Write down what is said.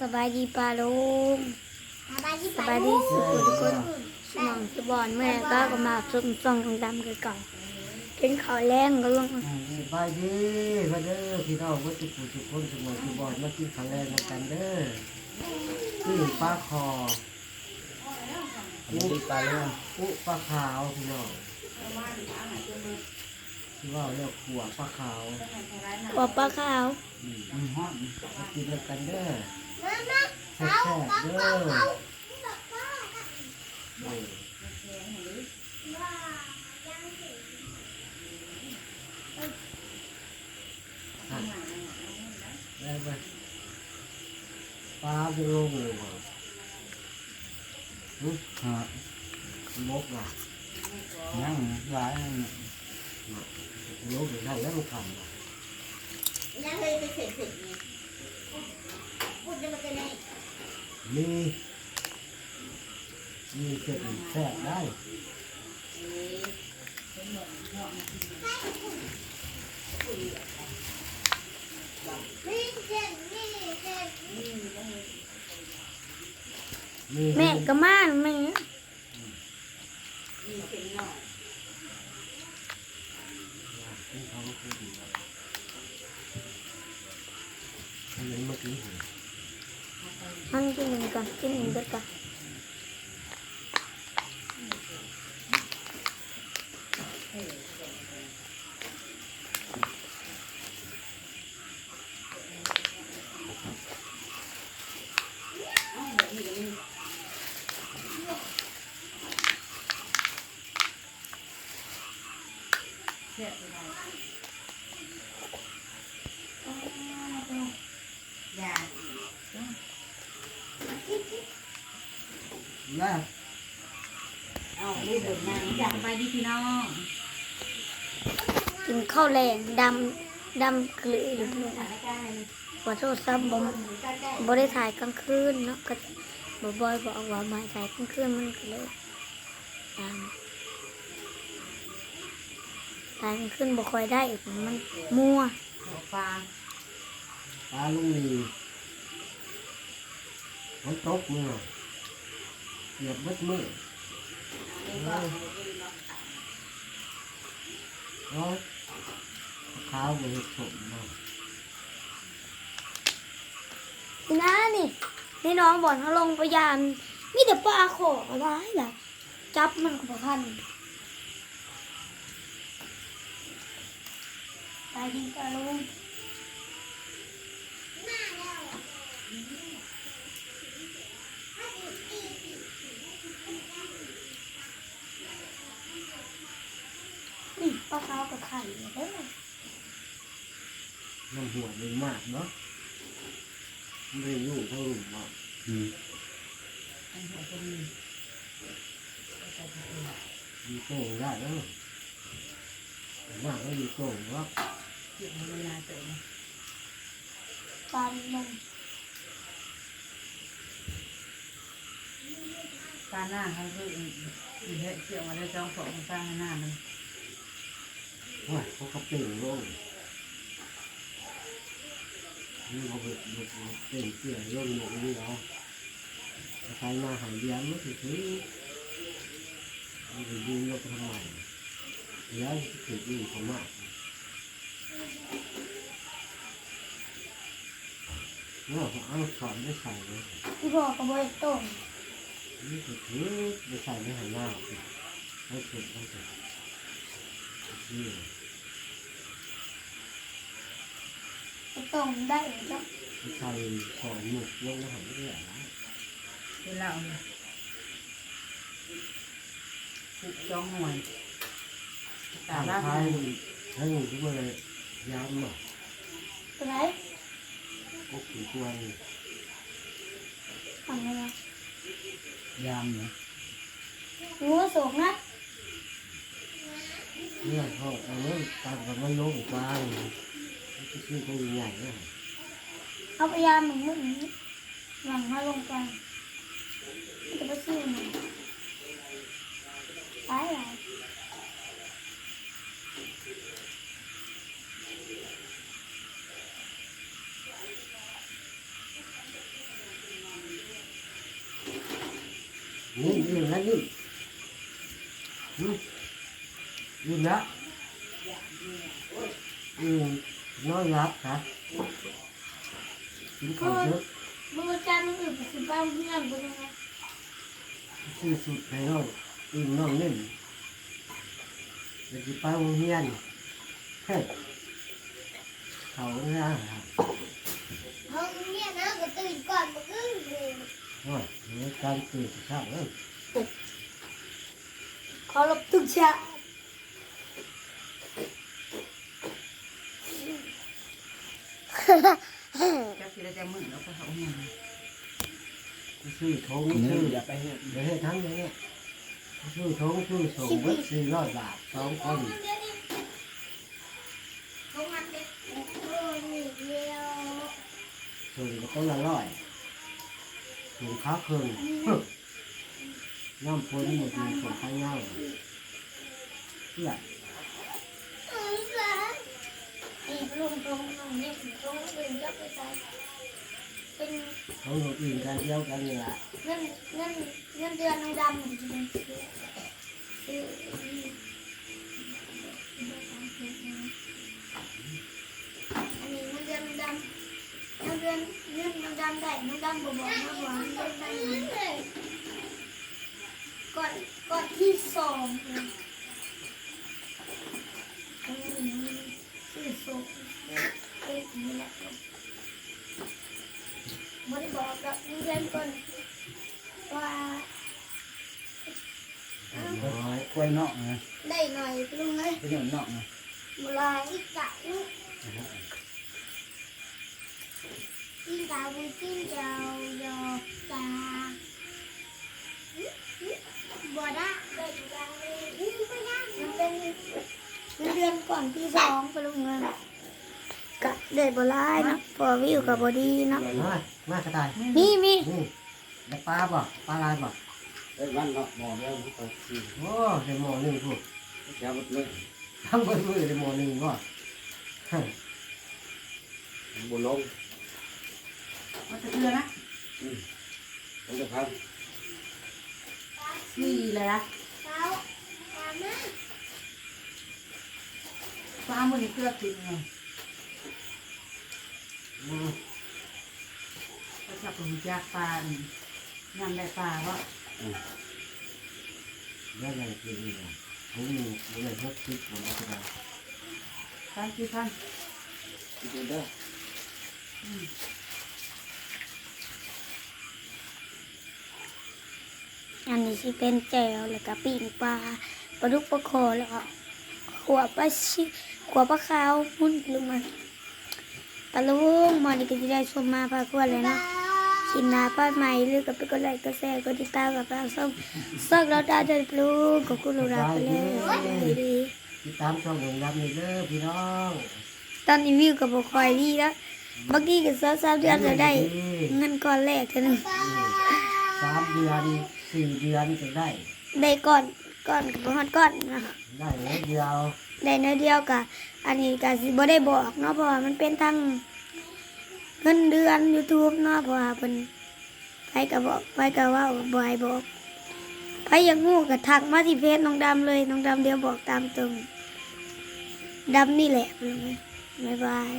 สบายดีปลาลุงสบายดีสบายดีสุขทุกคนสมองสบอนเมื่อก็ก็มาซุ่มซ่องดำๆคือเก่ากินข้าวแรงก็ลงอ่าสบายดีมาเด้อพี่น้องวัดจุกุจุกคนสมองสมบอดมากินข้าวแรงกันเด้อนี่ปลาคออันนี้ปลาเรื่องอุปลาขาวพี่น้องที่ว่าเรียกขัวปลาขาวหัวปลาขาวอืมอืมฮอดมากินกันเด้อมามา แซ่บๆเด้อนี่อะได้ไหมปลาจะลงเลยว่ะหึฮะมกว่ะยังหลายอันมกหรือไงแล้วมันทำว่ะยังเคยไปเสร็จเสร็จนี่พูดจะมาเป็นไง มีมีเสร็จแซ่บได้นี่เจ็ดนี่เจ็ดมีแม่ก็มาแม่ที่เขาคือดีครับอันนี้เมื่อกี้ เห็นมัน กินหนึ่งก่อนกินหนึ่งเบิดก่อนน่าเอาเรียกเดินนาอยากไปดีพี่น้องกินข้าวแรงดำดำกลืออยู่เลยนะขอโทษซ้ำบ่บ่ได้ถ่ายกลางคืนเนาะก็บ่บ่อยบอกว่ามาถ่ายกลางคืนมันก็เลยตามถ่ายกลางคืนบ่ค่อยได้อีกมันมั่วปลาปลาลุงลีมันตกมือ เหยียบมัดมือเนาะข้าวมันสมมานี่นะนี่นี่น้องบอกเขาลงพยายามมีแต่ปลาขออะไรล่ะจับมันกับพันไปดีปลาลุง นี่ปลาขาวกับไข่เด้อน้ำหัวเลยมากเนาะไม่ได้ยุ่งเท่าหลุมอะอืมอันหัวจะมีมีโต่งได้แล้วมากก็มีโต่งว่าเกี่ยวกับเวลาเต๋อปลาลงปลาหน้าเขาคืออีเห็ดเกี่ยวมาได้จ้องสองปลาหน้ามัน ว่าเขาก็เปล่งลงนี่เขาเปิดเปิดเปล่งเปลี่ยลงหมดนี่เหรอใครมาหายเดียวไม่ถึงถึงมันยิงลงทำไมแล้วถึงยิงเขามเนี่ยเขาเอาสอนไม่ใส่เลยพี่บอกกับบริโต้มนี่คือถือไม่ใส่ไม่หันหน้าสิให้สุดให้สุดนี่ บริโต้มได้เหรอจ๊ะไม่ใส่สองหมุกลงแล้วหันไม่ได้อะไรเวลาเอาผูกจ้องหน่วยตาตามล่างท้ายให้หนูทุกคนเลยย้ำหน่อยเป็นไรก็ถือตัวนี่ทำอะไรยามเนาะงูโศกนะเนี่ยเขาเอาเรื่องตามกับมันลงกลาง นี่เขาใหญ่เลยเอาพยายามหนึ่งมื่อนี้หลังให้ลงไปมันจะไปซื้หน่อยตายหลนี่นี่นะนี่นี่นี่นะอืม น้อยรับครับกินข้าวเยอะมึงจานมึงอื่นสิบ้าเพื่อนกูยังไงซื้อสุดให้น้องอิ่มน้องนิ่มเดี๋ยวจะไปโรงเรียนเฮ้ยเขาเนี่ยห้องเนี่ยนะก็ตื่นก่อนมาขึ้นเลยโอ้ยเดี๋ยวการตื่นเช้าเอ้ยขอรบตึกชะ จะสิได้จะมึงแล้วก็เขาเนี่ยซื้อทงนี่ซื้ออย่าไปเฮ็ดเดี๋ยวให้ทั้งนี้ซื้อทงซื้อส่งเบิดสี่ร้อยบาทสองคนเขามาเด็กโอ้ยนี่เดียวส่งก็ต้องละร้อยส่งค้าเคืนน้ำฝนหมดเลยส่งข้าวเนียวเพื่อ อีกลุงตรงตรงนี้ตรงอื่นก็ไปใส่เป็นเขาหนุนอื่นกันเดียวกันนี่แหละเงินเงินเงินเดือนน้องดำมันจะเป็นซื้อซื้ออันนี้เงินเดือนน้องดำเงินเดือนเงินน้องดำได้น้องดำบอกบอกมาบอกเงินเดือนได้ก่อนก่อนที่สองอันนี้ที่สองเอ๊ะ นี่แหละไม่ได้บอกกับเงินเดือนก่อนว่าน้อยกล้วยนอกนะได้หน่อยลุงเลยไปอยู่นอกนะมาลายอีกกะลูกกินกาวกินเจ้ายอจา นเดือนก่อนที่สองไปลงเงินกะเด็ดบ่ร้ายเนาะพอวิวกับ่ดีเนาะมามากระต่ายมีมีนี่ได้ปลาบ่ปลาลายบ่ไอ้วันเนาะหมอแล้วมันก็สิโอ้ได้หม้อหนึ่งพูดแค่หมดเลยทั้งเบนมือได้หม้อหนึ่งบ่เฮ้ยบ่ลงว่าจะเพื่อนะมันจะพังสี่เลยนะ เขาตามนะ ฟ้ามือนี่เพื่อกินไงอืมก็จับผมจากปลานี่ยังได้ปลาวะแล้วยังกินอีกอะผมมีผมเลยพกพริกผมเอาไปได้ท่านที่ท่านกินเด้ออันนี้สิเป็นแจ่วแล้วก็ปิ้งปลาปลาดุกปลาคอแล้วก็ขัวปลาชิ ขัวปลาขาวหุ่นลงมาปลาลุงมานี่ก็จะได้ชมมาพาควรเลยนะกินนาป้าใหม่หรือกับไปก็ไลค์ก็แซ่ก็ติดตามกับเราส้มซอกเราได้จะปลูกก็คุณเราไปเลยดีติดตามช่องหนึ่งดำนี่เด้อพี่น้องตอนนี้วิวกับบุคอยดีแล้วเมื่อกี้ก็สาวสาวเดือนจะได้เงินก้อนแรกเท่านึงสามเดือนสี่เดือนจะได้ ได้ก้อนก้อนกับฮอดก้อนนะได้แล้วเดียว ได้น้อเดียวกับอันนี้ก็สิบ่ได้บอกเนาะเพราะว่ามันเป็นทั้งเงินเดือน YouTube เนาะเพราะว่าเพิ่นไปก็บอกไปก็เว่าบ่ให้บอกไปอยากงูก็ทักมาที่เพจน้องดำเลยน้องดำเดี๋ยวบอกตามตรงดำนี่แหละบ๊ายบาย